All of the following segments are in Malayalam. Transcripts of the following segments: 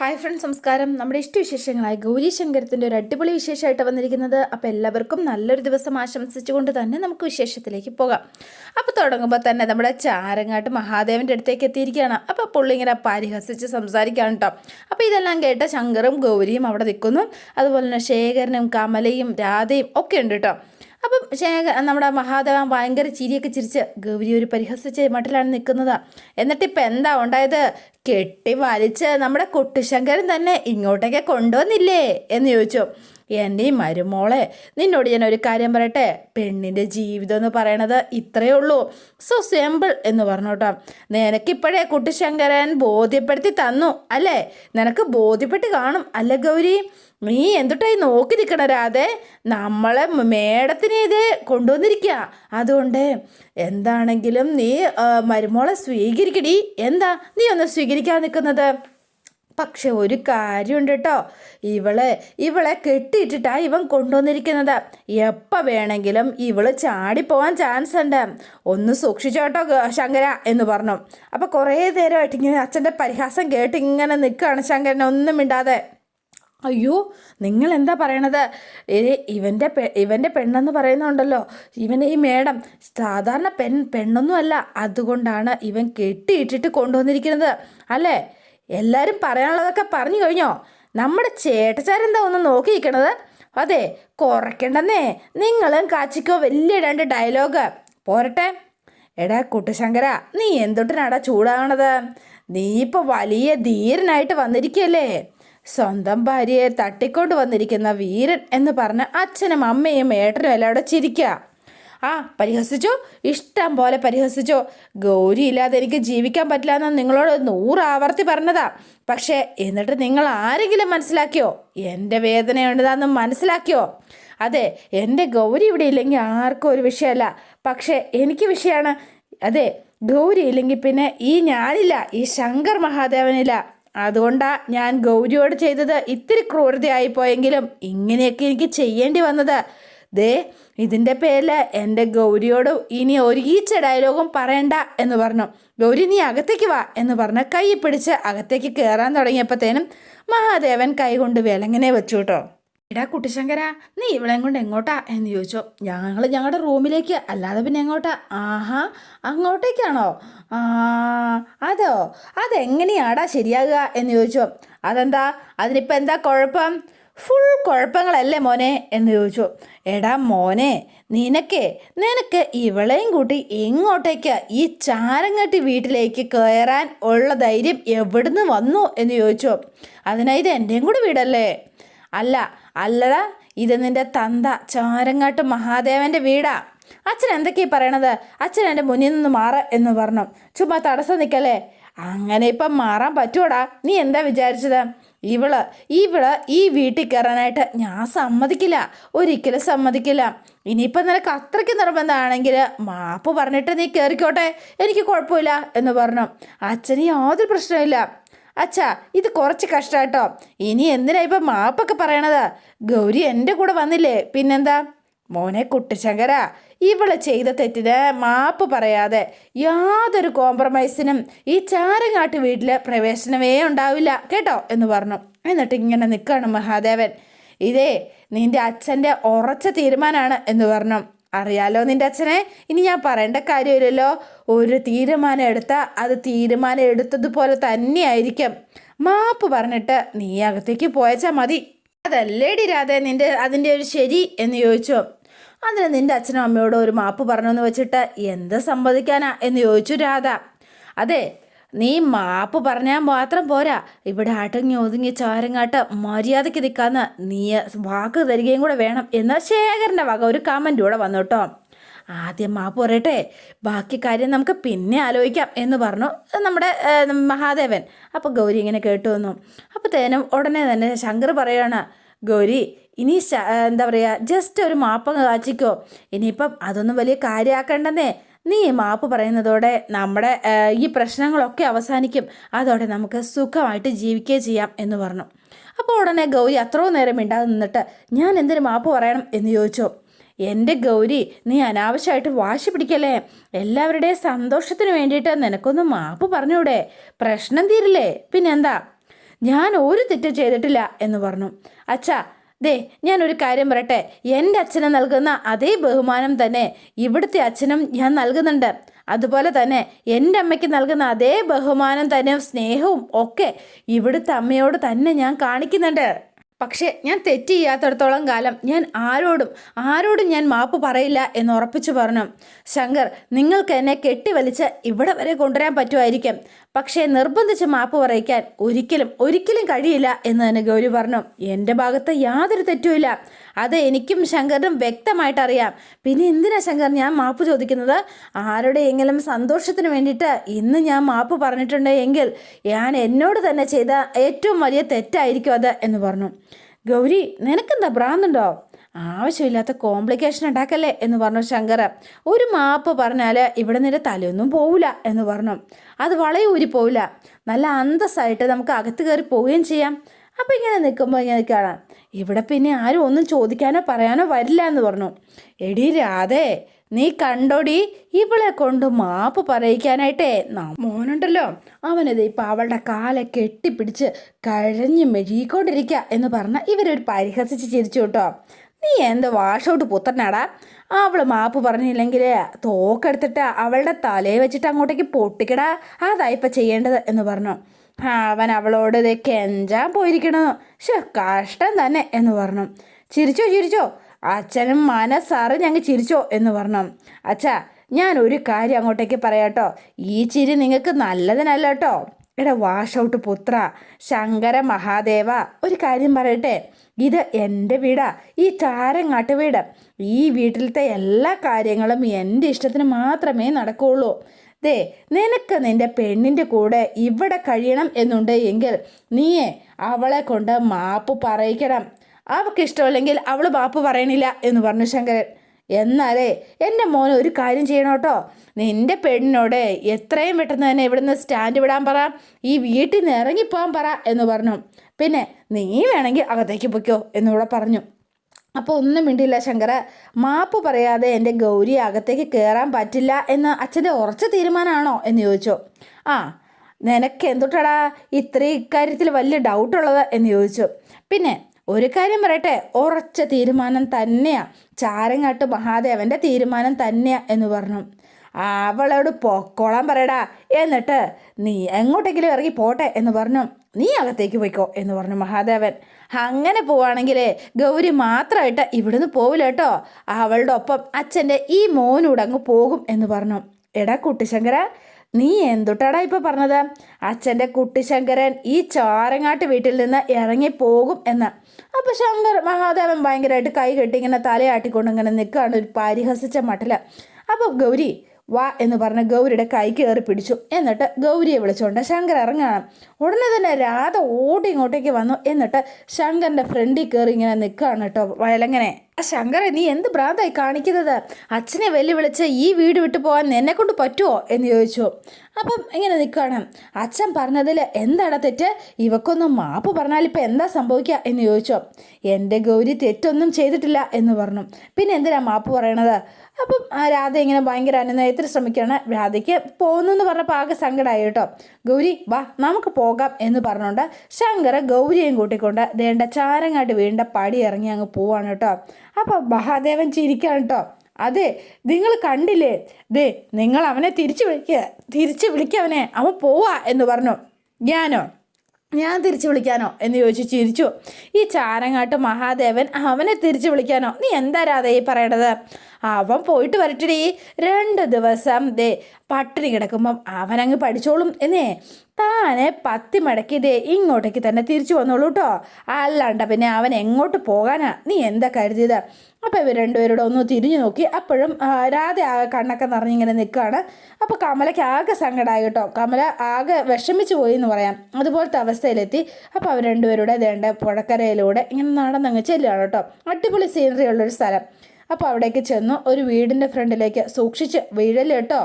ഹായ് ഫ്രണ്ട്സ് നമസ്കാരം. നമ്മുടെ ഇഷ്ടവിശേഷങ്ങളായ ഗൗരി ശങ്കരത്തിന്റെ ഒരു അടിപൊളി വിശേഷമായിട്ട് വന്നിരിക്കുന്നത് അപ്പോൾ എല്ലാവർക്കും നല്ലൊരു ദിവസം ആശംസിച്ചുകൊണ്ട് തന്നെ നമുക്ക് വിശേഷത്തിലേക്ക് പോകാം. അപ്പോൾ തുടങ്ങുമ്പോൾ തന്നെ നമ്മുടെ ചാരങ്ങാട്ട് മഹാദേവന്റെ അടുത്തേക്ക് എത്തിയിരിക്കുകയാണ്. അപ്പോൾ പുള്ളി ഇങ്ങനെ പരിഹസിച്ച് സംസാരിക്കുകയാണ് കേട്ടോ അപ്പോൾ ഇതെല്ലാം കേട്ട ശങ്കറും ഗൗരിയും അവിടെ നിൽക്കുന്നു. അതുപോലെ തന്നെ ശേഖരനും കമലയും രാധയും ഒക്കെ ഉണ്ട് കേട്ടോ അപ്പം ശേഖ നമ്മുടെ മഹാദേവൻ ഭയങ്കര ചിരിയൊക്കെ ചിരിച്ച് ഗൗരി ഒരു പരിഹസിച്ച മട്ടിലാണ് നിൽക്കുന്നത്. എന്നിട്ട് ഇപ്പം എന്താ ഉണ്ടായത്? കെട്ടി വലിച്ച് നമ്മുടെ കൊട്ടുശങ്കരൻ തന്നെ ഇങ്ങോട്ടേക്ക് കൊണ്ടുവന്നില്ലേ? എന്ന് ചോദിച്ചു. എന്റെ മരുമോളെ നിന്നോട് ഞാൻ ഒരു കാര്യം പറയട്ടെ? പെണ്ണിന്റെ ജീവിതം എന്ന് പറയണത് ഇത്രയേ ഉള്ളൂ. സോ സിമ്പിൾ എന്ന് പറഞ്ഞു കേട്ടോ. നിനക്കിപ്പോഴേ കുട്ടിശങ്കരൻ ബോധ്യപ്പെടുത്തി തന്നു അല്ലേ? നിനക്ക് ബോധ്യപ്പെട്ട് കാണും അല്ല ഗൗരി? നീ എന്തുട്ടായി നോക്കി നിൽക്കണ രാധെ? നമ്മളെ മേടത്തിനെ ഇത് കൊണ്ടുവന്നിരിക്കുക അതുകൊണ്ട് എന്താണെങ്കിലും നീ മരുമോളെ സ്വീകരിക്കടി. എന്താ നീ ഒന്ന് സ്വീകരിക്കാൻ നിൽക്കുന്നത് പക്ഷെ ഒരു കാര്യമുണ്ട് കേട്ടോ ഇവളെ ഇവളെ കെട്ടിയിട്ടിട്ടാ ഇവൻ കൊണ്ടുവന്നിരിക്കുന്നത്. എപ്പോൾ വേണമെങ്കിലും ഇവൾ ചാടിപ്പോവാൻ ചാൻസ് ഉണ്ട് ഒന്ന് സൂക്ഷിച്ചോട്ടോ ശങ്കര എന്ന് പറഞ്ഞു. അപ്പോൾ കുറേ നേരമായിട്ട് ഇങ്ങനെ അച്ഛന്റെ പരിഹാസം കേട്ട് ഇങ്ങനെ നിൽക്കുകയാണ് ശങ്കരനെ ഒന്നും മിണ്ടാതെ. അയ്യോ നിങ്ങൾ എന്താ പറയണത് ഇവന്റെ പെ ഇവന്റെ പെണ്ണെന്ന് പറയുന്നുണ്ടല്ലോ. ഇവൻ ഈ മേഡം സാധാരണ പെൺ പെണ്ണൊന്നുമല്ല. അതുകൊണ്ടാണ് ഇവൻ കെട്ടിയിട്ടിട്ട് കൊണ്ടുവന്നിരിക്കുന്നത്. അല്ലേ? എല്ലാവരും പറയാനുള്ളതൊക്കെ പറഞ്ഞു കഴിഞ്ഞോ? നമ്മുടെ ചേട്ടച്ചാരെന്താ ഒന്ന് നോക്കി നിൽക്കണത് അതെ കുറയ്ക്കണ്ടെന്നേ. നിങ്ങളും കാച്ചിക്കോ വലിയ രണ്ട് ഡയലോഗ് പോരട്ടെ. എടാ കുട്ടശങ്കര നീ എന്തൊട്ടിനാടാ ചൂടാകണത് നീ ഇപ്പോൾ വലിയ ധീരനായിട്ട് വന്നിരിക്കുകയല്ലേ സ്വന്തം ഭാര്യയെ തട്ടിക്കൊണ്ട് വന്നിരിക്കുന്ന വീരൻ എന്ന് പറഞ്ഞ അച്ഛനും അമ്മയും ഏട്ടനും എല്ലാം അവിടെ ചിരിക്കുക ആ പരിഹസിച്ചോ? ഇഷ്ടം പോലെ പരിഹസിച്ചോ? ഗൗരി ഇല്ലാതെ എനിക്ക് ജീവിക്കാൻ പറ്റില്ല എന്ന് നിങ്ങളോട് നൂറ് ആവർത്തി പറഞ്ഞതാ. പക്ഷേ എന്നിട്ട് നിങ്ങൾ ആരെങ്കിലും മനസ്സിലാക്കിയോ? എന്റെ വേദനയുണ്ടതാന്ന് മനസ്സിലാക്കിയോ? അതെ എന്റെ ഗൗരി ഇവിടെ ഇല്ലെങ്കിൽ ആർക്കും ഒരു വിഷയമല്ല. പക്ഷേ എനിക്ക് വിഷയമാണ്. അതെ ഗൗരി ഇല്ലെങ്കിൽ പിന്നെ ഈ ഞാനില്ല ഈ ശങ്കർ മഹാദേവനില്ല. അതുകൊണ്ടാ ഞാൻ ഗൗരിയോട് ചെയ്തത് ഇത്തിരി ക്രൂരതയായി പോയെങ്കിലും ഇങ്ങനെയൊക്കെ എനിക്ക് ചെയ്യേണ്ടി വന്നത്. ദേ ഇതിന്റെ പേരിൽ എന്റെ ഗൗരിയോട് ഇനി ഒരു ഈച്ച ഡയലോഗും പറയണ്ട എന്ന് പറഞ്ഞു. ഗൗരി നീ അകത്തേക്ക് വാ എന്ന് പറഞ്ഞ് കൈ പിടിച്ച് അകത്തേക്ക് കയറാൻ തുടങ്ങിയപ്പോഴത്തേനും മഹാദേവൻ കൈ കൊണ്ട് വിലങ്ങനെ വെച്ചു കേട്ടോ. ഇടാ കുട്ടിശങ്കര നീ ഇവളെയും കൊണ്ട് എങ്ങോട്ടാ എന്ന് ചോദിച്ചോ. ഞങ്ങൾ ഞങ്ങളുടെ റൂമിലേക്ക് അല്ലാതെ പിന്നെ എങ്ങോട്ടാ? ആഹാ അങ്ങോട്ടേക്കാണോ? ആ അതോ അതെങ്ങനെയാടാ ശരിയാകുക എന്ന് ചോദിച്ചോ. അതെന്താ? അതിനിപ്പോൾ എന്താ കുഴപ്പം? ഫുൾ കുഴപ്പങ്ങളല്ലേ മോനെ? എന്ന് ചോദിച്ചു. എടാ മോനെ നിനക്ക് നിനക്ക് ഇവളെയും കൂട്ടി എങ്ങോട്ടേക്ക് ഈ ചാരങ്ങട്ടി വീട്ടിലേക്ക് കയറാൻ ഉള്ള ധൈര്യം എവിടുന്ന് വന്നു? എന്ന് ചോദിച്ചു. അതിനായി ഇത് എന്റെയും കൂടി വീടല്ലേ? അല്ല അല്ലടാ ഇത് നിന്റെ തന്ത ചാരങ്ങാട്ട് മഹാദേവന്റെ വീടാ. അച്ഛൻ എന്തൊക്കെയാ പറയണത്? അച്ഛൻ എന്റെ മുന്നിൽ നിന്ന് മാറ എന്ന് പറഞ്ഞു. ചുമ്മാ തടസ്സം നിൽക്കല്ലേ അങ്ങനെ ഇപ്പം മാറാൻ പറ്റുമോടാ നീ എന്താ വിചാരിച്ചത്? ഇവൾ ഇവൾ ഈ വീട്ടിൽ കയറാനായിട്ട് ഞാൻ സമ്മതിക്കില്ല. ഒരിക്കലും സമ്മതിക്കില്ല. ഇനിയിപ്പം നിനക്ക് അത്രയ്ക്ക് നിർബന്ധമാണെങ്കിൽ മാപ്പ് പറഞ്ഞിട്ട് നീ കയറിക്കോട്ടെ എനിക്ക് കുഴപ്പമില്ല എന്ന് പറഞ്ഞു. അച്ഛന് യാതൊരു പ്രശ്നമില്ല അച്ഛാ ഇത് കുറച്ച് കഷ്ടാട്ടോ ഇനി എന്തിനാ ഇപ്പം മാപ്പൊക്കെ പറയണത്? ഗൗരി എന്റെ കൂടെ വന്നില്ലേ? പിന്നെന്താ? മോനെ കുട്ടിശങ്കര ഇവൾ ചെയ്ത തെറ്റിന് മാപ്പ് പറയാതെ യാതൊരു കോംപ്രമൈസിനും ഈ ചാരങ്ങാട്ട് വീട്ടിൽ പ്രവേശനമേ ഉണ്ടാവില്ല കേട്ടോ? എന്ന് പറഞ്ഞു. എന്നിട്ട് ഇങ്ങനെ നിൽക്കുകയാണ് മഹാദേവൻ. ഇതേ നിന്റെ അച്ഛന്റെ ഉറച്ച തീരുമാനമാണ് എന്ന് പറഞ്ഞു. അറിയാലോ നിന്റെ അച്ഛനെ? ഇനി ഞാൻ പറയേണ്ട കാര്യമില്ലല്ലോ. ഒരു തീരുമാനം എടുത്താൽ അത് തീരുമാനം എടുത്തതുപോലെ തന്നെയായിരിക്കും. മാപ്പ് പറഞ്ഞിട്ട് നീ അകത്തേക്ക് പോയച്ചാൽ മതി. അതല്ലേടി രാധ നിന്റെ അതിന്റെ ഒരു ശരി എന്ന് ചോദിച്ചു. അതിന് നിന്റെ അച്ഛനും അമ്മയോട് ഒരു മാപ്പ് പറഞ്ഞെന്ന് വെച്ചിട്ട് എന്ത് സമ്മതിക്കാനാ എന്ന് ചോദിച്ചു രാധ. അതെ നീ മാപ്പ് പറഞ്ഞാൽ മാത്രം പോരാ. ഇവിടെ അടങ്ങി ഒതുങ്ങി ചാരങ്ങാട്ട് മര്യാദയ്ക്ക് നിൽക്കാന്ന് നീ വാക്ക് തരികയും കൂടെ വേണം എന്ന് ശേഖരന്റെ വക ഒരു കമന്റ് കൂടെ വന്നു കേട്ടോ. ആദ്യം മാപ്പ് പറയട്ടെ ബാക്കി കാര്യം നമുക്ക് പിന്നെ ആലോചിക്കാം എന്ന് പറഞ്ഞു നമ്മുടെ മഹാദേവൻ. അപ്പോൾ ഗൗരി ഇങ്ങനെ കേട്ടു വന്നു. അപ്പോൾ തേനും ഉടനെ തന്നെ ശങ്കർ പറയാണ് ഗൗരി ഇനി എന്താ പറയുക ജസ്റ്റ് ഒരു മാപ്പ് കാച്ചിക്കോ. ഇനിയിപ്പം അതൊന്നും വലിയ കാര്യമാക്കണ്ടെന്നേ നീ മാപ്പ് പറയുന്നതോടെ നമ്മുടെ ഈ പ്രശ്നങ്ങളൊക്കെ അവസാനിക്കും. അതോടെ നമുക്ക് സുഖമായിട്ട് ജീവിക്കുകയും ചെയ്യാം എന്ന് പറഞ്ഞു. അപ്പോൾ ഉടനെ ഗൗരി അത്രയും നേരം മിണ്ടാതെ നിന്നിട്ട് ഞാൻ എന്തിനു മാപ്പ് പറയണം? എന്ന് ചോദിച്ചു. എന്റെ ഗൗരി നീ അനാവശ്യമായിട്ട് വാശി പിടിക്കല്ലേ? എല്ലാവരുടെയും സന്തോഷത്തിന് വേണ്ടിയിട്ട് നിനക്കൊന്ന് മാപ്പ് പറഞ്ഞൂടെ പ്രശ്നം തീരില്ലേ? പിന്നെന്താ? ഞാൻ ഒരു തെറ്റ് ചെയ്തിട്ടില്ല എന്ന് പറഞ്ഞു. അച്ഛാ ദേ ഞാനൊരു കാര്യം പറയട്ടെ. എന്റെ അച്ഛന് നൽകുന്ന അതേ ബഹുമാനം തന്നെ ഇവിടുത്തെ അച്ഛനും ഞാൻ നൽകുന്നുണ്ട്. അതുപോലെ തന്നെ എന്റെ അമ്മയ്ക്ക് നൽകുന്ന അതേ ബഹുമാനം തന്നെ സ്നേഹവും ഒക്കെ ഇവിടുത്തെ അമ്മയോട് തന്നെ ഞാൻ കാണിക്കുന്നുണ്ട്. പക്ഷേ ഞാൻ തെറ്റ് ചെയ്യാത്തടത്തോളം കാലം ഞാൻ ആരോടും ആരോടും ഞാൻ മാപ്പ് പറയില്ല എന്ന് ഉറപ്പിച്ചു പറഞ്ഞു. ശങ്കർ നിങ്ങൾക്ക് എന്നെ കെട്ടിവലിച്ച് ഇവിടെ വരെ കൊണ്ടുവരാൻ പറ്റുമായിരിക്കും. പക്ഷേ നിർബന്ധിച്ച് മാപ്പ് പറയിക്കാൻ ഒരിക്കലും ഒരിക്കലും കഴിയില്ല എന്ന് തന്നെ ഗൗരി പറഞ്ഞു. എന്റെ ഭാഗത്ത് യാതൊരു തെറ്റുമില്ല അത് എനിക്കും ശങ്കറിനും വ്യക്തമായിട്ട് അറിയാം. പിന്നെ എന്തിനാ ശങ്കർ ഞാൻ മാപ്പ് ചോദിക്കുന്നത്? ആരുടെയെങ്കിലും സന്തോഷത്തിന് വേണ്ടിയിട്ട് ഇന്ന് ഞാൻ മാപ്പ് പറഞ്ഞിട്ടുണ്ട് എങ്കിൽ ഞാൻ എന്നോട് തന്നെ ചെയ്ത ഏറ്റവും വലിയ തെറ്റായിരിക്കും അത് എന്ന് പറഞ്ഞു. ഗൗരി നിനക്കെന്താ ഭ്രാന്തുണ്ടോ? ആവശ്യമില്ലാത്ത കോംപ്ലിക്കേഷൻ ഉണ്ടാക്കല്ലേ എന്ന് പറഞ്ഞു ശങ്കർ. ഒരു മാപ്പ് പറഞ്ഞാൽ ഇവിടെ നിന്റെ തലയൊന്നും പോവില്ല എന്ന് പറഞ്ഞു. അത് വളയൂരി പോവില്ല. നല്ല അന്തസ്സായിട്ട് നമുക്ക് അകത്ത് കയറി പോവുകയും ചെയ്യാം. അപ്പം ഇങ്ങനെ നിൽക്കുമ്പോൾ ഇങ്ങനെ കാണാം ഇവിടെ പിന്നെ ആരും ഒന്നും ചോദിക്കാനോ പറയാനോ വരില്ല എന്ന് പറഞ്ഞു. എടി രാധേ നീ കണ്ടോടി? ഇവളെ കൊണ്ട് മാപ്പ് പറയിക്കാനായിട്ടേ മോനുണ്ടല്ലോ. അവനത് ഇപ്പം അവളുടെ കാലെ കെട്ടിപ്പിടിച്ച് കഴഞ്ഞ് മെഴുകിക്കൊണ്ടിരിക്കുക എന്ന് പറഞ്ഞാൽ ഇവരൊരു പരിഹസിച്ച് ചിരിച്ചു കേട്ടോ. നീ എന്ത് വാഷൗട്ട് പുത്രനാടാ? അവൾ മാപ്പ് പറഞ്ഞില്ലെങ്കിൽ തോക്കെടുത്തിട്ട് അവളുടെ തലയെ വെച്ചിട്ട് അങ്ങോട്ടേക്ക് പൊട്ടിക്കടാ. അതായിപ്പം ചെയ്യേണ്ടത് എന്ന് പറഞ്ഞു. അവൻ അവളോട് ഇത് കെഞ്ചാൻ പോയിരിക്കണു. ഷേ കഷ്ടം തന്നെ എന്ന് പറഞ്ഞു. ചിരിച്ചോ ചിരിച്ചോ? അച്ഛനും മനസ്സാറ് ഞങ്ങൾ ചിരിച്ചോ എന്ന് പറഞ്ഞു. അച്ഛാ ഞാൻ ഒരു കാര്യം അങ്ങോട്ടേക്ക് പറയാട്ടോ. ഈ ചിരി നിങ്ങൾക്ക് നല്ലതിനല്ല കേട്ടോ എടാ വാഷ് ഔട്ട് പുത്ര. ശങ്കര മഹാദേവ ഒരു കാര്യം പറയട്ടെ. ഇത് എന്റെ വീടാ. ഈ ചാരങ്ങാട്ട് വീട്. ഈ വീട്ടിലത്തെ എല്ലാ കാര്യങ്ങളും എന്റെ ഇഷ്ടത്തിന് മാത്രമേ നടക്കുകയുള്ളൂ ദേ നിനക്ക് നിന്റെ പെണ്ണിന്റെ കൂടെ ഇവിടെ കഴിയണം എന്നുണ്ട് എങ്കിൽ നീയെ അവളെ കൊണ്ട് മാപ്പ് പറയിക്കണം. അവൾക്ക് ഇഷ്ടമല്ലെങ്കിൽ അവൾ മാപ്പ് പറയണില്ല എന്ന് പറഞ്ഞു ശങ്കരൻ. എന്നാലേ എന്റെ മോൻ ഒരു കാര്യം ചെയ്യണം കേട്ടോ. നിന്റെ പെണ്ണിനോട് എത്രയും പെട്ടെന്ന് തന്നെ ഇവിടുന്ന് സ്റ്റാൻഡ് വിടാൻ പറ. ഈ വീട്ടിൽ നിന്ന് ഇറങ്ങിപ്പോകാൻ പറ എന്ന് പറഞ്ഞു. പിന്നെ നീ വേണമെങ്കിൽ അകത്തേക്ക് പൊയ്ക്കോ എന്നിവിടെ പറഞ്ഞു. അപ്പോൾ ഒന്നും മിണ്ടിയില്ല ശങ്കര. മാപ്പ് പറയാതെ എന്റെ ഗൗരി അകത്തേക്ക് കയറാൻ പറ്റില്ല എന്ന് അച്ഛന്റെ ഉറച്ച തീരുമാനമാണോ എന്ന് ചോദിച്ചു. ആ നിനക്ക് എന്തുട്ടടാ ഇത്രയും ഇക്കാര്യത്തിൽ വലിയ ഡൗട്ടുള്ളത് എന്ന് ചോദിച്ചു. പിന്നെ ഒരു കാര്യം പറയട്ടെ ഉറച്ച തീരുമാനം തന്നെയാണ് ചാരങ്ങാട്ട് മഹാദേവന്റെ തീരുമാനം തന്നെയാണ് എന്ന് പറഞ്ഞു. അവളോട് പൊക്കോളാൻ പറയടാ. എന്നിട്ട് നീ എങ്ങോട്ടെങ്കിലും ഇറങ്ങി പോട്ടെ എന്ന് പറഞ്ഞു. നീ അകത്തേക്ക് പോയിക്കോ എന്ന് പറഞ്ഞു മഹാദേവൻ. അങ്ങനെ പോവാണെങ്കിൽ ഗൗരി മാത്രമായിട്ട് ഇവിടുന്ന് പോവില്ല കേട്ടോ. അവളുടെ ഒപ്പം അച്ഛന്റെ ഈ മോനൂടെ അങ്ങ് പോകും എന്ന് പറഞ്ഞു. എടാ കുട്ടിശങ്കര നീ എന്തുട്ടാടാ ഇപ്പോൾ പറഞ്ഞത്? അച്ഛന്റെ കുട്ടിശങ്കരൻ ഈ ചാരങ്ങാട്ട് വീട്ടിൽ നിന്ന് ഇറങ്ങി പോകും എന്ന്. അപ്പോൾ ശങ്കർ മഹാദേവൻ ഭയങ്കരമായിട്ട് കൈ കെട്ടി ഇങ്ങനെ തലയാട്ടിക്കൊണ്ട് ഇങ്ങനെ നിൽക്കുകയാണ് ഒരു പരിഹസിച്ച മട്ടിൽ അപ്പോൾ ഗൗരി വാ എന്ന് പറഞ്ഞ് ഗൗരിയുടെ കൈ കയറി പിടിച്ചു. എന്നിട്ട് ഗൗരിയെ വിളിച്ചുകൊണ്ട് ശങ്കർ ഇറങ്ങണം. ഉടനെ തന്നെ രാധ ഓടി ഇങ്ങോട്ടേക്ക് വന്നു. എന്നിട്ട് ശങ്കറിന്റെ ഫ്രണ്ടിൽ കയറി ഇങ്ങനെ നിൽക്കുകയാണ് കേട്ടോ വയലങ്ങനെ. ശങ്കറെ നീ എന്ത് ഭ്രാന്തായി കാണിക്കുന്നത്? അച്ഛനെ വെല്ലുവിളിച്ച് ഈ വീട് വിട്ടു പോകാൻ എന്നെ കൊണ്ട് പറ്റുമോ എന്ന് ചോദിച്ചു. അപ്പം ഇങ്ങനെ നിൽക്കുകയാണ്. അച്ഛൻ പറഞ്ഞതിൽ എന്താണ് തെറ്റ്? ഇവക്കൊന്നും മാപ്പ് പറഞ്ഞാൽ ഇപ്പം എന്താ സംഭവിക്കുക? എന്ന് ചോദിച്ചു. എന്റെ ഗൗരി തെറ്റൊന്നും ചെയ്തിട്ടില്ല എന്ന് പറഞ്ഞു. പിന്നെ എന്തിനാ മാപ്പ് പറയണത്? അപ്പം രാധ ഇങ്ങനെ ഭയങ്കര അനുനയത്തിൽ ശ്രമിക്കുകയാണ്. രാധയ്ക്ക് പോകുന്നു എന്ന് പറഞ്ഞപ്പോൾ ആകെ സങ്കടമായി കേട്ടോ. ഗൗരി വാ നമുക്ക് പോകാം എന്ന് പറഞ്ഞുകൊണ്ട് ശങ്കർ ഗൗരിയും കൂട്ടിക്കൊണ്ട് ദേണ്ട ചാരങ്ങാട്ട് വീണ്ട പടി ഇറങ്ങി അങ്ങ് പോവാണ് കേട്ടോ. അപ്പോൾ മഹാദേവൻ ചിരിക്കാണ് കേട്ടോ. അതെ നിങ്ങൾ കണ്ടില്ലേ? ദേ നിങ്ങൾ അവനെ തിരിച്ചു വിളിക്കുക തിരിച്ചു വിളിക്കവനെ അവൻ പോവാ എന്ന് പറഞ്ഞു. ഞാനോ? ഞാൻ തിരിച്ചു വിളിക്കാനോ? എന്ന് ചോദിച്ചു. ചിരിച്ചു. ഈ ചാരങ്ങാട്ട് മഹാദേവൻ അവനെ തിരിച്ചു വിളിക്കാനോ? നീ എന്താ ഈ പറയണത്? അവൻ പോയിട്ട് വരട്ടടി. രണ്ട് ദിവസം ദേ പട്ടിണി കിടക്കുമ്പം അവനങ്ങ് പഠിച്ചോളും എന്നേ. താനെ പത്തി മടക്കി ദേ ഇങ്ങോട്ടേക്ക് തന്നെ തിരിച്ചു വന്നോളൂ കേട്ടോ അല്ലാണ്ട പിന്നെ അവൻ എങ്ങോട്ട് പോകാനാ? നീ എന്താ കരുതിയത്? അപ്പോൾ ഇവർ രണ്ടുപേരോട് ഒന്ന് തിരിഞ്ഞു നോക്കി. അപ്പോഴും രാധ ആകെ കണ്ണൊക്കെ നിറഞ്ഞിങ്ങനെ നിൽക്കുകയാണ് അപ്പോൾ കമലയ്ക്ക് ആകെ സങ്കടമായി കേട്ടോ കമല ആകെ വിഷമിച്ചു പോയി എന്ന് പറയാം. അതുപോലത്തെ അവസ്ഥയിലെത്തി. അപ്പോൾ അവർ രണ്ടുപേരുടെ ദേണ്ട പുഴക്കരയിലൂടെ ഇങ്ങനെ നടന്നങ്ങ് ചെല്ലുകയാണ് കേട്ടോ അടിപൊളി സീനറി ഉള്ളൊരു സ്ഥലം. അപ്പോൾ അവിടേക്ക് ചെന്നു. ഒരു വീടിന്റെ ഫ്രണ്ടിലേക്ക് സൂക്ഷിച്ച് വീഴൽ കേട്ടോ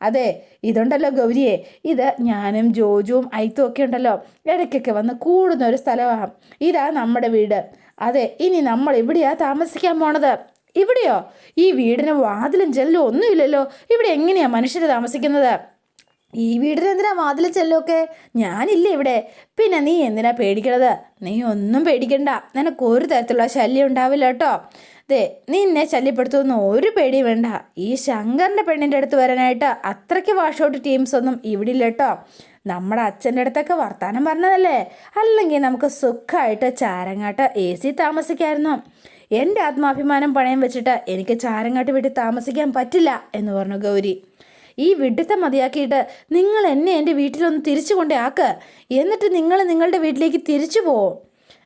അതെ ഇതുണ്ടല്ലോ ഗൗരിയെ. ഇത് ഞാനും ജോജുവും ഐത്തും ഒക്കെ ഉണ്ടല്ലോ. ഇടയ്ക്കൊക്കെ വന്ന് കൂടുന്ന ഒരു സ്ഥലമാണ് ഇതാ നമ്മുടെ വീട്. അതെ ഇനി നമ്മൾ ഇവിടെയാ താമസിക്കാൻ പോണത്? ഇവിടെയോ? ഈ വീടിന് വാതിലും ജനലും ഒന്നുമില്ലല്ലോ. ഇവിടെ എങ്ങനെയാ മനുഷ്യർ താമസിക്കുന്നത്? ഈ വീടിന് എന്തിനാ വാതിൽ ചെല്ലൊക്കെ ഞാനില്ലേ ഇവിടെ. പിന്നെ നീ എന്തിനാ പേടിക്കണത്? നീ ഒന്നും പേടിക്കണ്ട. നിനക്ക് ഒരു തരത്തിലുള്ള ശല്യം ഉണ്ടാവില്ല കേട്ടോ. ദേ നീ എന്നെ ശല്യപ്പെടുത്തുന്ന ഒരു പേടി വേണ്ട. ഈ ശങ്കറിന്റെ പെണ്ണിന്റെ അടുത്ത് വരാനായിട്ട് അത്രയ്ക്ക് വാഷൗട്ട് ടീംസ് ഒന്നും ഇവിടെ ഇല്ല കേട്ടോ നമ്മുടെ അച്ഛന്റെ അടുത്തൊക്കെ വർത്തമാനം പറഞ്ഞതല്ലേ? അല്ലെങ്കിൽ നമുക്ക് സുഖമായിട്ട് ചാരങ്ങാട്ട് എ സി താമസിക്കായിരുന്നു? എന്റെ ആത്മാഭിമാനം പണയം വെച്ചിട്ട് എനിക്ക് ചാരങ്ങാട്ട് വീട്ടിൽ താമസിക്കാൻ പറ്റില്ല എന്ന് പറഞ്ഞു ഗൗരി. ഈ വിഡിത്തം മതിയാക്കിയിട്ട് നിങ്ങൾ എന്നെ എന്റെ വീട്ടിലൊന്ന് തിരിച്ചു കൊണ്ടേ ആക്ക്. എന്നിട്ട് നിങ്ങൾ നിങ്ങളുടെ വീട്ടിലേക്ക് തിരിച്ചു പോവും.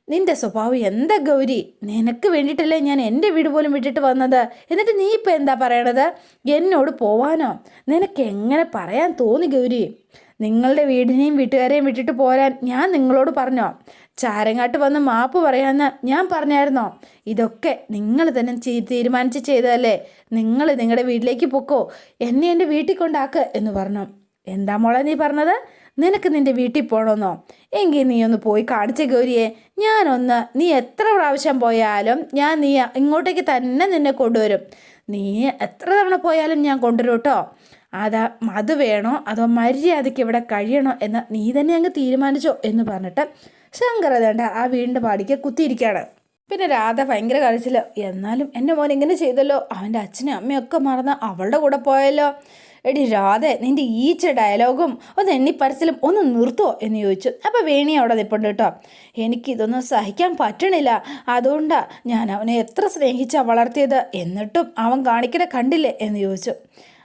നിന്റെ സ്വഭാവം എന്താ ഗൗരി? നിനക്ക് വേണ്ടിയിട്ടല്ലേ ഞാൻ എന്റെ വീട് പോലും വിട്ടിട്ട് വന്നത്. എന്നിട്ട് നീ ഇപ്പം എന്താ പറയണത്? എന്നോട് പോവാനോ? നിനക്ക് എങ്ങനെ പറയാൻ തോന്നി ഗൗരി? നിങ്ങളുടെ വീടിനെയും വീട്ടുകാരെയും വിട്ടിട്ട് പോരാൻ ഞാൻ നിങ്ങളോട് പറഞ്ഞോ? ചാരങ്ങാട്ട് വന്ന് മാപ്പ് പറയാമെന്ന് ഞാൻ പറഞ്ഞായിരുന്നോ? ഇതൊക്കെ നിങ്ങൾ തന്നെ തീരുമാനിച്ച് ചെയ്തതല്ലേ? നിങ്ങൾ നിങ്ങളുടെ വീട്ടിലേക്ക് പൊക്കോ? എന്നെ എന്റെ വീട്ടിൽ കൊണ്ടാക്ക് എന്ന് പറഞ്ഞു. എന്താ മോളെ നീ പറഞ്ഞത്? നിനക്ക് നിന്റെ വീട്ടിൽ പോകണമെന്നോ എങ്കിൽ നീ ഒന്ന് പോയി കാണിച്ച ഗൗരിയെ. ഞാനൊന്ന് നീ എത്ര പ്രാവശ്യം പോയാലും ഞാൻ നീ ഇങ്ങോട്ടേക്ക് തന്നെ നിന്നെ കൊണ്ടുവരും. നീ എത്ര തവണ പോയാലും ഞാൻ കൊണ്ടുവരും കേട്ടോ. അതാ അത് വേണോ അതോ മര്യാദയ്ക്ക് ഇവിടെ കഴിയണോ എന്ന് നീ തന്നെ അങ്ങ് തീരുമാനിച്ചോ എന്ന് പറഞ്ഞിട്ട് ശങ്കർ അതേണ്ട ആ വീടിന്റെ പാടിക്ക് കുത്തിയിരിക്കുകയാണ് പിന്നെ രാധ ഭയങ്കര കരച്ചില്ല എന്നാലും എന്റെ മോൻ ഇങ്ങനെ ചെയ്തല്ലോ. അവന്റെ അച്ഛനും അമ്മയൊക്കെ മറന്ന് അവളുടെ കൂടെ പോയല്ലോ. എടി രാധ നിന്റെ ഈച്ച ഡയലോഗും ഒന്ന് എണ്ണിപ്പരച്ചിലും ഒന്ന് നിർത്തുമോ എന്ന് ചോദിച്ചു. അപ്പോൾ വേണി അവിടെ നിൽപ്പുണ്ട് കേട്ടോ. എനിക്കിതൊന്നും സഹിക്കാൻ പറ്റണില്ല. അതുകൊണ്ടാണ് ഞാൻ അവനെ എത്ര സ്നേഹിച്ചാണ് വളർത്തിയത്. എന്നിട്ടും അവൻ കാണിക്കണ കണ്ടില്ലേ എന്ന് ചോദിച്ചു.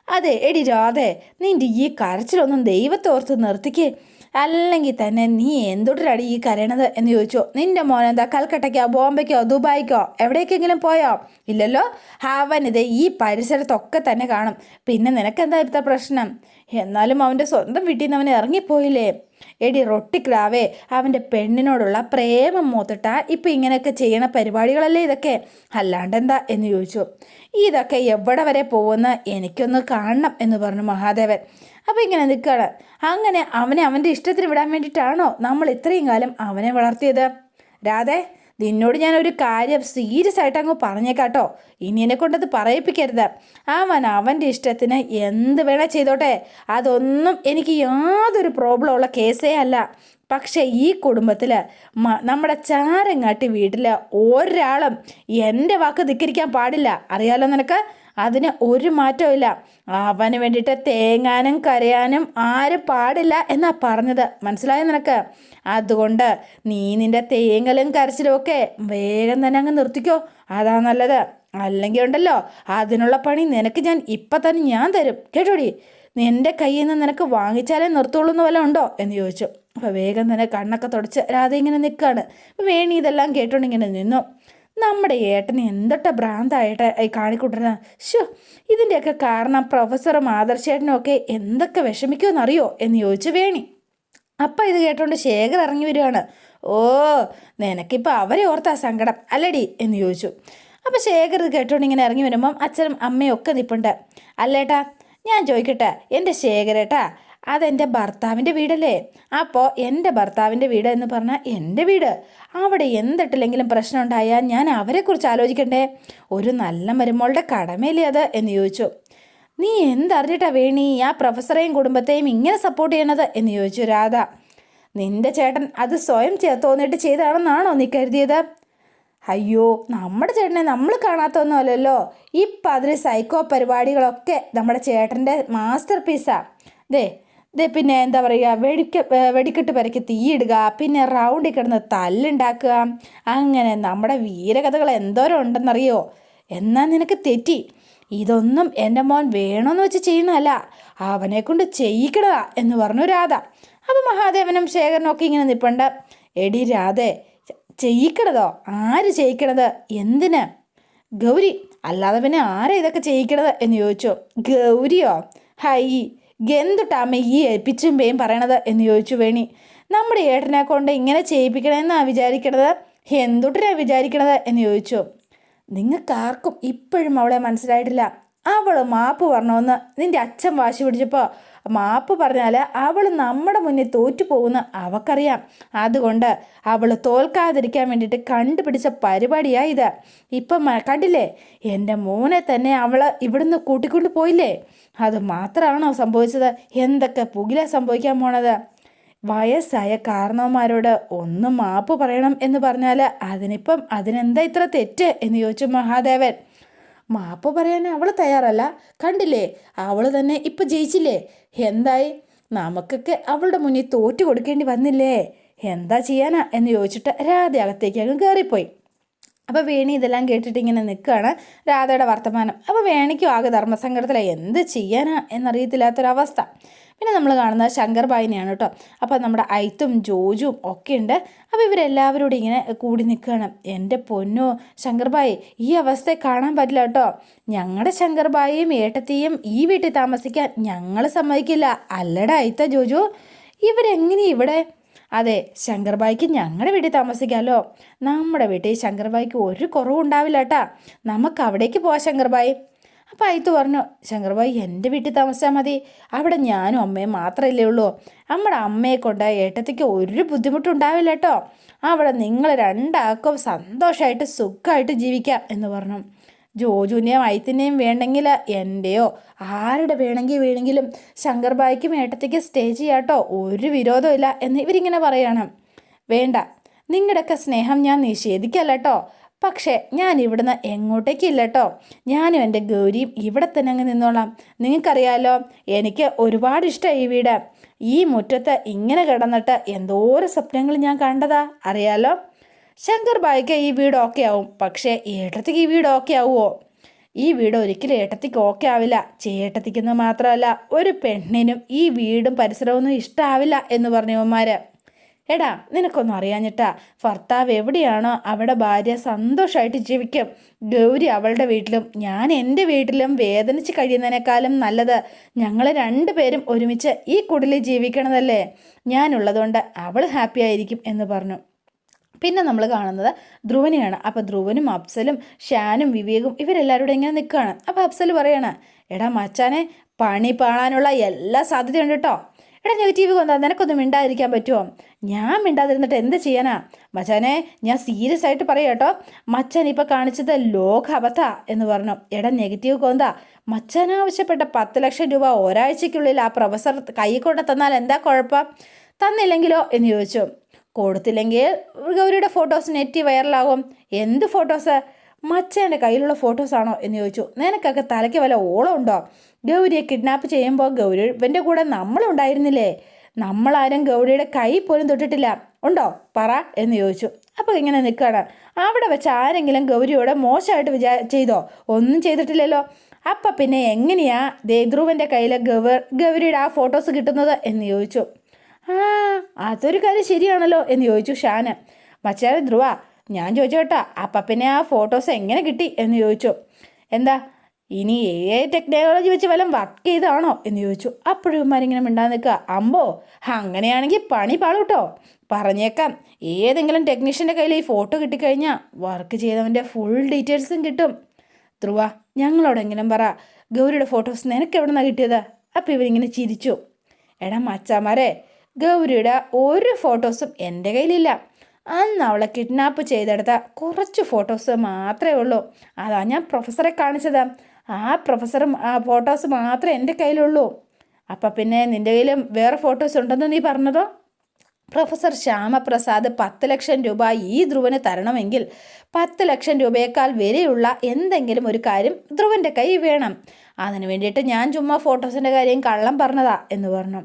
അതെ എടി രാധേ നിന്റെ ഈ കരച്ചിലൊന്നും ദൈവത്തോർത്ത് നിർത്തിക്കേ. അല്ലെങ്കിൽ തന്നെ നീ എന്തൊട്ടിലാണ് ഈ കരയണത് എന്ന് ചോദിച്ചു. നിന്റെ മോൻ എന്താ കൽക്കട്ടയ്ക്കോ ബോംബെക്കോ ദുബായിക്കോ എവിടേക്കെങ്കിലും പോയോ? ഇല്ലല്ലോ. അവനിത് ഈ പരിസരത്തൊക്കെ തന്നെ കാണും. പിന്നെ നിനക്കെന്താ ഇപ്പത്തെ പ്രശ്നം? എന്നാലും അവന്റെ സ്വന്തം വീട്ടിൽ നിന്ന് അവൻ ഇറങ്ങിപ്പോയില്ലേ? എടി റൊട്ടിക്രാവേ അവന്റെ പെണ്ണിനോടുള്ള പ്രേമം മൂത്തിട്ട ഇപ്പം ഇങ്ങനെയൊക്കെ ചെയ്യണ പരിപാടികളല്ലേ ഇതൊക്കെ? അല്ലാണ്ടെന്താ എന്ന് ചോദിച്ചു. ഇതൊക്കെ എവിടെ വരെ പോകുമെന്ന് എനിക്കൊന്ന് കാണണം എന്ന് പറഞ്ഞു മഹാദേവൻ. അപ്പോൾ ഇങ്ങനെ നിൽക്കുകയാണ് അങ്ങനെ അവനെ അവന്റെ ഇഷ്ടത്തിന് വിടാൻ വേണ്ടിയിട്ടാണോ നമ്മൾ ഇത്രയും കാലം അവനെ വളർത്തിയത്? രാധേ നിന്നോട് ഞാൻ ഒരു കാര്യം സീരിയസ് ആയിട്ട് അങ്ങ് പറഞ്ഞേക്കാട്ടോ. ഇനി എന്നെ കൊണ്ടത് പറയിപ്പിക്കരുത്. അവൻ അവന്റെ ഇഷ്ടത്തിന് എന്ത് വേണേൽ ചെയ്തോട്ടെ. അതൊന്നും എനിക്ക് യാതൊരു പ്രോബ്ലം ഉള്ള കേസേ അല്ല. പക്ഷേ ഈ കുടുംബത്തിൽ നമ്മുടെ ചാരങ്ങാട്ടി വീട്ടിൽ ഒരാളും എന്റെ വാക്ക് ധിക്കരിക്കാൻ പാടില്ല. അറിയാലോ നിനക്ക്? അതിന് ഒരു മാറ്റവും ഇല്ല അവന് വേണ്ടിയിട്ട് തേങ്ങാനും കരയാനും ആര് പാടില്ല എന്നാ പറഞ്ഞത്. മനസ്സിലായ നിനക്ക്? അതുകൊണ്ട് നീ നിന്റെ തേങ്ങലും കരച്ചിലും ഒക്കെ വേഗം തന്നെ അങ്ങ് നിർത്തിക്കോ. അതാ നല്ലത്. അല്ലെങ്കിൽ ഉണ്ടല്ലോ അതിനുള്ള പണി നിനക്ക് ഞാൻ ഇപ്പം തന്നെ ഞാൻ തരും. കേട്ടോടി? നിന്റെ കയ്യിൽ നിന്ന് നിനക്ക് വാങ്ങിച്ചാലേ നിർത്തുള്ളൂ എന്ന് വല്ല ഉണ്ടോ? എന്ന് ചോദിച്ചു. അപ്പോൾ വേഗം തന്നെ കണ്ണൊക്കെ തുടച്ച് രാധ ഇങ്ങനെ നിൽക്കുകയാണ്. വേണി ഇതെല്ലാം കേട്ടോണ്ട് ഇങ്ങനെ നിന്നു. നമ്മുടെ ഏട്ടന് എന്തൊട്ട ഭ്രാന്തായിട്ട് കാണിക്കൊണ്ടിരുന്ന? ഷോ ഇതിന്റെയൊക്കെ കാരണം പ്രൊഫസറും ആദർശേട്ടനും എന്തൊക്കെ വിഷമിക്കുമെന്നറിയോ എന്ന് ചോദിച്ചു വേണി. അപ്പം ഇത് കേട്ടോണ്ട് ശേഖർ ഇറങ്ങി വരികയാണ്. ഓ നിനക്കിപ്പോൾ അവരെ ഓർത്താ സങ്കടം അല്ലടി എന്ന് ചോദിച്ചു. അപ്പം ശേഖർ ഇത് കേട്ടോണ്ട് ഇങ്ങനെ ഇറങ്ങി വരുമ്പം അച്ഛനും അമ്മയും ഒക്കെ നിൽപ്പുണ്ട് അല്ലേട്ടാ ഞാൻ ചോദിക്കട്ടെ എന്റെ ശേഖരേട്ടാ അതെന്റെ ഭർത്താവിന്റെ വീടല്ലേ? അപ്പോൾ എന്റെ ഭർത്താവിന്റെ വീട് എന്ന് പറഞ്ഞാൽ എന്റെ വീട്. അവിടെ എന്തിട്ടില്ലെങ്കിലും പ്രശ്നം ഉണ്ടായാൽ ഞാൻ അവരെക്കുറിച്ച് ആലോചിക്കണ്ടേ? ഒരു നല്ല മരുമോളുടെ കടമയില്ലേ അത്? എന്ന് ചോദിച്ചു. നീ എന്തറിഞ്ഞിട്ടാ വേണി ആ പ്രൊഫസറെയും കുടുംബത്തെയും ഇങ്ങനെ സപ്പോർട്ട് ചെയ്യണത്? എന്ന് ചോദിച്ചു രാധ. നിന്റെ ചേട്ടൻ അത് സ്വയം തോന്നിയിട്ട് ചെയ്താണെന്നാണോ നീ കരുതിയത്? അയ്യോ നമ്മുടെ ചേട്ടനെ നമ്മൾ കാണാത്തൊന്നുമല്ലല്ലോ ഇപ്പം അതിന് സൈക്കോ പരിപാടികളൊക്കെ നമ്മുടെ ചേട്ടന്റെ മാസ്റ്റർ പീസാ ദേ ദേ പിന്നെ എന്താ പറയുക വെടിക്ക വെടിക്കെട്ട് പരക്കി തീയിടുക പിന്നെ റൗണ്ടിൽ കിടന്ന് തല്ലുണ്ടാക്കുക അങ്ങനെ നമ്മുടെ വീരകഥകൾ എന്തോരം ഉണ്ടെന്നറിയോ? എന്നാൽ നിനക്ക് തെറ്റി. ഇതൊന്നും എന്റെ മോൻ വേണമെന്ന് വെച്ച് ചെയ്യണമല്ല അവനെ കൊണ്ട് ചെയ്യിക്കണതാ എന്ന് പറഞ്ഞു രാധ. അപ്പോൾ മഹാദേവനും ശേഖരനും ഒക്കെ ഇങ്ങനെ നിൽപ്പുണ്ട് എടി രാധേ ചെയ്യിക്കണതോ? ആര് ചെയ്യിക്കണത്? എന്തിന്? ഗൗരി അല്ലാതെ പിന്നെ ആരാ ഇതൊക്കെ ചെയ്യിക്കണത് എന്ന് ചോദിച്ചു. ഗൗരിയോ? ഹൈ എന്തുട്ടാമ്മ ഈ ഏൽപ്പിച്ചുമ്പേയും പറയണത്? എന്ന് ചോദിച്ചു വേണി. നമ്മുടെ ഏട്ടനെ കൊണ്ട് ഇങ്ങനെ ചെയ്യിപ്പിക്കണമെന്നാണ് വിചാരിക്കണത്? എന്തുട്ടിനാ വിചാരിക്കണത്? എന്ന് ചോദിച്ചു. നിങ്ങൾക്കാർക്കും ഇപ്പോഴും അവളെ മനസ്സിലായിട്ടില്ല. അവൾ മാപ്പ് പറഞ്ഞോന്ന് നിന്റെ അച്ഛൻ വാശി പിടിച്ചപ്പോൾ മാപ്പ് പറഞ്ഞാൽ അവൾ നമ്മുടെ മുന്നിൽ തോറ്റു പോകുന്ന അവക്കറിയാം. അതുകൊണ്ട് അവൾ തോൽക്കാതിരിക്കാൻ വേണ്ടിയിട്ട് കണ്ടുപിടിച്ച പരിപാടിയാണ് ഇത്. ഇപ്പം കണ്ടില്ലേ? എന്റെ മോനെ തന്നെ അവൾ ഇവിടുന്ന് കൂട്ടിക്കൊണ്ട് പോയില്ലേ? അത് മാത്രമാണോ സംഭവിച്ചത്? എന്തൊക്കെ പുകില സംഭവിക്കാൻ പോണത്? വയസ്സായ കാരണവന്മാരോട് ഒന്ന് മാപ്പ് പറയണം എന്ന് പറഞ്ഞാൽ അതിനിപ്പം അതിനെന്താ ഇത്ര തെറ്റ് എന്ന് ചോദിച്ചു മഹാദേവൻ. മാപ്പ് പറയാൻ അവൾ തയ്യാറല്ല. കണ്ടില്ലേ? അവൾ തന്നെ ഇപ്പം ജയിച്ചില്ലേ? എന്തായി? നമുക്കൊക്കെ അവളുടെ മുന്നിൽ തോറ്റു കൊടുക്കേണ്ടി വന്നില്ലേ? എന്താ ചെയ്യാനാ? എന്ന് ചോദിച്ചിട്ട് രാധ അകത്തേക്ക് അങ്ങ് കയറിപ്പോയി. അപ്പോൾ വേണി ഇതെല്ലാം കേട്ടിട്ട് ഇങ്ങനെ നിൽക്കുകയാണ് രാധയുടെ വർത്തമാനം. അപ്പോൾ വേണിക്കും ആകെ ധർമ്മസങ്കടത്തിലായി. എന്ത് ചെയ്യാനാ? എന്നറിയത്തില്ലാത്തൊരവസ്ഥ. പിന്നെ നമ്മൾ കാണുന്നത് ശങ്കർ ബായിനെയാണ് കേട്ടോ. അപ്പോൾ നമ്മുടെ ഐത്തും ജോജും ഒക്കെ ഉണ്ട്. അപ്പോൾ ഇവരെല്ലാവരോടും ഇങ്ങനെ കൂടി നിൽക്കുകയാണ്. എന്റെ പൊന്നോ ശങ്കർബായി ഈ അവസ്ഥയെ കാണാൻ പറ്റില്ല കേട്ടോ. ഞങ്ങളുടെ ശങ്കർ ശങ്കർബായിയും ഏട്ടത്തെയും ഈ വീട്ടിൽ താമസിക്കാൻ ഞങ്ങൾ സമ്മതിക്കില്ല. അല്ലട ഐത്ത ജോജു ഇവരെങ്ങനെ ഇവിടെ? അതെ ശങ്കർബായിക്ക് ഞങ്ങളുടെ വീട്ടിൽ താമസിക്കാമല്ലോ നമ്മുടെ വീട്ടിൽ ശങ്കർബായിക്ക് ഒരു കുറവും ഉണ്ടാവില്ല കേട്ടാ. നമുക്ക് അവിടേക്ക് പോവാം ശങ്കർബായി അപ്പം അയത്ത് പറഞ്ഞു ശങ്കർബായി എന്റെ വീട്ടിൽ താമസിച്ചാൽ മതി. അവിടെ ഞാനും അമ്മയും മാത്രമല്ലേ ഉള്ളൂ. നമ്മുടെ അമ്മയെ കൊണ്ടാ ഏട്ടത്തേക്ക് ഒരു ബുദ്ധിമുട്ടുണ്ടാവില്ല കേട്ടോ അവിടെ നിങ്ങൾ രണ്ടാൾക്കും സന്തോഷമായിട്ട് സുഖമായിട്ട് ജീവിക്കാം എന്ന് പറഞ്ഞു. ജോജുവിനെയും അയത്തിനെയും വേണമെങ്കിൽ എന്റെയോ ആരുടെ വേണമെങ്കിൽ വേണമെങ്കിലും ശങ്കർബായിക്കും ഏട്ടത്തേക്ക് സ്റ്റേ ചെയ്യാട്ടോ ഒരു വിരോധമില്ല എന്ന് ഇവരിങ്ങനെ പറയണം. വേണ്ട. നിങ്ങളുടെയൊക്കെ സ്നേഹം ഞാൻ നിഷേധിക്കല്ല കേട്ടോ പക്ഷേ ഞാൻ ഇവിടുന്ന് എങ്ങോട്ടേക്കില്ല കേട്ടോ ഞാനും എന്റെ ഗൗരിയും ഇവിടെ തന്നെ അങ്ങ് നിന്നോളാം. നിങ്ങൾക്കറിയാലോ എനിക്ക് ഒരുപാട് ഇഷ്ടമായി ഈ വീട്. ഈ മുറ്റത്ത് ഇങ്ങനെ കിടന്നിട്ട് എന്തോരം സ്വപ്നങ്ങൾ ഞാൻ കണ്ടതാ അറിയാലോ? ശങ്കർ ബായിക്ക് ഈ വീട് ഓക്കെ ആവും. പക്ഷേ ഏട്ടത്തിക്ക് ഈ വീട് ഓക്കെ ആവുമോ ഈ വീട് ഒരിക്കലും ഏട്ടത്തിക്ക് ഓക്കെ ആവില്ല. ചേട്ടത്തിക്കെന്ന് മാത്രമല്ല ഒരു പെണ്ണിനും ഈ വീടും പരിസരമൊന്നും ഇഷ്ടമാവില്ല എന്ന് പറഞ്ഞവന്മാർ എടാ നിനക്കൊന്നും അറിയാഞ്ഞിട്ടാ. ഭർത്താവ് എവിടെയാണോ അവിടെ ഭാര്യ സന്തോഷമായിട്ട് ജീവിക്കും. ഗൗരി അവളുടെ വീട്ടിലും ഞാൻ എന്റെ വീട്ടിലും വേദനിച്ച് കഴിയുന്നതിനേക്കാളും നല്ലത് ഞങ്ങൾ രണ്ടുപേരും ഒരുമിച്ച് ഈ കുടിലിൽ ജീവിക്കണതല്ലേ. ഞാനുള്ളതുകൊണ്ട് അവൾ ഹാപ്പി ആയിരിക്കും എന്ന് പറഞ്ഞു. പിന്നെ നമ്മൾ കാണുന്നത് ധ്രുവനെയാണ്. അപ്പോൾ ധ്രുവനും അഫ്സലും ഷാനും വിവേകും ഇവരെല്ലാവരും ഇങ്ങനെ നിൽക്കുകയാണ്. അപ്പോൾ അഫ്സൽ പറയാണ് എടാ മച്ചാനെ പണി പാളാനുള്ള എല്ലാ സാധ്യതയുണ്ട് കേട്ടോ എടാ നെഗറ്റീവ് കൊന്നാ നിനക്കൊന്നും മിണ്ടാതിരിക്കാൻ പറ്റുമോ ഞാൻ മിണ്ടാതിരുന്നിട്ട് എന്ത് ചെയ്യാനാ? മച്ചാനെ ഞാൻ സീരിയസ് ആയിട്ട് പറയാം കേട്ടോ. മച്ചൻ ഇപ്പോൾ കാണിച്ചത് ലോക അബദ്ധ എന്ന് പറഞ്ഞു. എടാ നെഗറ്റീവ് കൊന്താ മച്ചനാവശ്യപ്പെട്ട പത്ത് ലക്ഷം രൂപ ഒരാഴ്ചയ്ക്കുള്ളിൽ ആ പ്രൊഫസർ കൈ കൊണ്ട് തന്നാൽ എന്താ കുഴപ്പം? തന്നില്ലെങ്കിലോ എന്ന് ചോദിച്ചു. കൊടുത്തില്ലെങ്കിൽ ഗൗരിയുടെ ഫോട്ടോസ് നെറ്റി വൈറലാകും എന്ത് ഫോട്ടോസ് മച്ചേന്റെ കയ്യിലുള്ള ഫോട്ടോസാണോ എന്ന് ചോദിച്ചു. നിനക്കൊക്കെ തലയ്ക്ക് വല്ല ഓളം ഉണ്ടോ? ഗൗരിയെ കിഡ്നാപ്പ് ചെയ്യുമ്പോൾ ഗൗരി ഇവന്റെ കൂടെ നമ്മളുണ്ടായിരുന്നില്ലേ നമ്മളാരും ഗൗരിയുടെ കൈ പോലും തൊട്ടിട്ടില്ല. ഉണ്ടോ? പറ എന്ന് ചോദിച്ചു. അപ്പോൾ ഇങ്ങനെ നിൽക്കുകയാണ്. അവിടെ വെച്ച് ആരെങ്കിലും ഗൗരിയോട് മോശമായിട്ട് വിചാ ചെയ്തോ? ഒന്നും ചെയ്തിട്ടില്ലല്ലോ. അപ്പം പിന്നെ എങ്ങനെയാ ദേദ്രുവിന്റെ കയ്യിൽ ഗവർ ഗൗരിയുടെ ആ ഫോട്ടോസ് കിട്ടുന്നത് എന്ന് ചോദിച്ചു. ആ അതൊരു കാര്യം ശരിയാണല്ലോ എന്ന് ചോദിച്ചു ഷാന്. മച്ചാൻ ധ്രുവ ഞാൻ ചോദിച്ചു കേട്ടാ അപ്പം പിന്നെ ആ ഫോട്ടോസ് എങ്ങനെ കിട്ടി എന്ന് ചോദിച്ചു. എന്താ ഇനി ഏ ടെക്നോളജി വെച്ച് വല്ലതും വർക്ക് ചെയ്താണോ എന്ന് ചോദിച്ചു. അപ്പോഴും ഇവന്മാരിങ്ങനെ മിണ്ടാൻ നിൽക്കുക. അമ്പോ അങ്ങനെയാണെങ്കിൽ പണി പാളൂട്ടോ. പറഞ്ഞേക്കാം ഏതെങ്കിലും ടെക്നീഷ്യന്റെ കയ്യിൽ ഈ ഫോട്ടോ കിട്ടിക്കഴിഞ്ഞാൽ വർക്ക് ചെയ്തവന്റെ ഫുൾ ഡീറ്റെയിൽസും കിട്ടും. ധ്രുവ ഞങ്ങളോടെങ്കിലും പറ ഗൗരിയുടെ ഫോട്ടോസ് നിനക്ക് എവിടെ നിന്നാണ് കിട്ടിയത്? അപ്പോൾ ഇവരിങ്ങനെ ചിരിച്ചു. എടാ മച്ചാമാരെ ഗൗരിയുടെ ഒരു ഫോട്ടോസും എന്റെ കയ്യിലില്ല. അന്ന് അവളെ കിഡ്നാപ്പ് ചെയ്തെടുത്ത കുറച്ച് ഫോട്ടോസ് മാത്രമേ ഉള്ളൂ. അതാ ഞാൻ പ്രൊഫസറെ കാണിച്ചത്. ആ പ്രൊഫസറും ആ ഫോട്ടോസ് മാത്രമേ എന്റെ കയ്യിലുള്ളൂ. അപ്പം പിന്നെ നിന്റെ കയ്യിൽ വേറെ ഫോട്ടോസ് ഉണ്ടെന്ന് നീ പറഞ്ഞതോ? പ്രൊഫസർ ശ്യാമപ്രസാദ് പത്ത് ലക്ഷം രൂപ ഈ ധ്രുവന് തരണമെങ്കിൽ പത്ത് ലക്ഷം രൂപയേക്കാൾ വിലയുള്ള എന്തെങ്കിലും ഒരു കാര്യം ധ്രുവന്റെ കൈ വേണം. അതിന് വേണ്ടിയിട്ട് ഞാൻ ചുമ്മാ ഫോട്ടോസിന്റെ കാര്യം കള്ളം പറഞ്ഞതാ എന്ന് പറഞ്ഞു.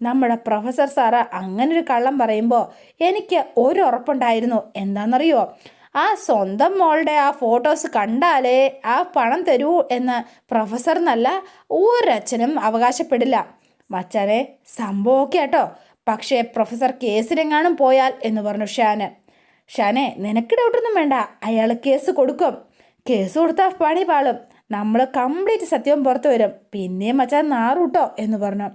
നമ്മുടെ പ്രൊഫസർ സാറ് അങ്ങനെ ഒരു കള്ളം പറയുമ്പോൾ എനിക്ക് ഒരു ഉറപ്പുണ്ടായിരുന്നു എന്താണെന്നറിയോ ആ സ്വന്തം മോളുടെ ആ ഫോട്ടോസ് കണ്ടാലേ ആ പണം തരൂ എന്ന് പ്രൊഫസർ എന്നല്ല ഒരച്ഛനും അവകാശപ്പെടില്ല. മച്ചാനെ സംഭവമൊക്കെ കേട്ടോ പക്ഷേ പ്രൊഫസർ കേസിലെങ്ങാനും പോയാൽ എന്ന് പറഞ്ഞു ഷാന്. ഷാനെ നിനക്ക് ഡൗട്ടൊന്നും വേണ്ട. അയാൾ കേസ് കൊടുക്കും. കേസ് കൊടുത്താൽ പണി പാളും. നമ്മൾ കംപ്ലീറ്റ് സത്യം പുറത്തു വരും. പിന്നെയും മച്ചാൻ നാറൂട്ടോ എന്ന് പറഞ്ഞു.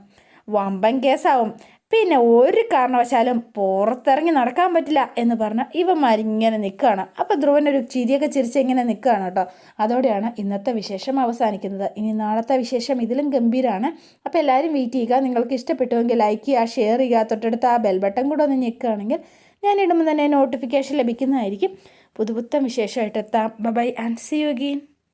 വമ്പൻ കേസാവും. പിന്നെ ഒരു കാരണവശാലും പുറത്തിറങ്ങി നടക്കാൻ പറ്റില്ല എന്ന് പറഞ്ഞ് ഇവന്മാരിങ്ങനെ നിൽക്കുകയാണ് അപ്പോൾ ധ്രുവൻ ഒരു ചിരിയൊക്കെ ചിരിച്ച് ഇങ്ങനെ നിൽക്കുകയാണ് കേട്ടോ. അതോടെയാണ് ഇന്നത്തെ വിശേഷം അവസാനിക്കുന്നത്. ഇനി നാളത്തെ വിശേഷം ഇതിലും ഗംഭീരമാണ് അപ്പോൾ എല്ലാവരും വെയിറ്റ് ചെയ്യുക. നിങ്ങൾക്ക് ഇഷ്ടപ്പെട്ടുവെങ്കിൽ ലൈക്ക് ചെയ്യുക ഷെയർ ചെയ്യുക. തൊട്ടടുത്ത് ആ ബെൽ ബട്ടൺ കൂടെ ഒന്ന് ഞെക്കുകയാണെങ്കിൽ ഞാൻ ഇടുമ്പോൾ തന്നെ നോട്ടിഫിക്കേഷൻ ലഭിക്കുന്നതായിരിക്കും. പുതുപുത്തം വിശേഷമായിട്ട് എത്താം. Bye and see you again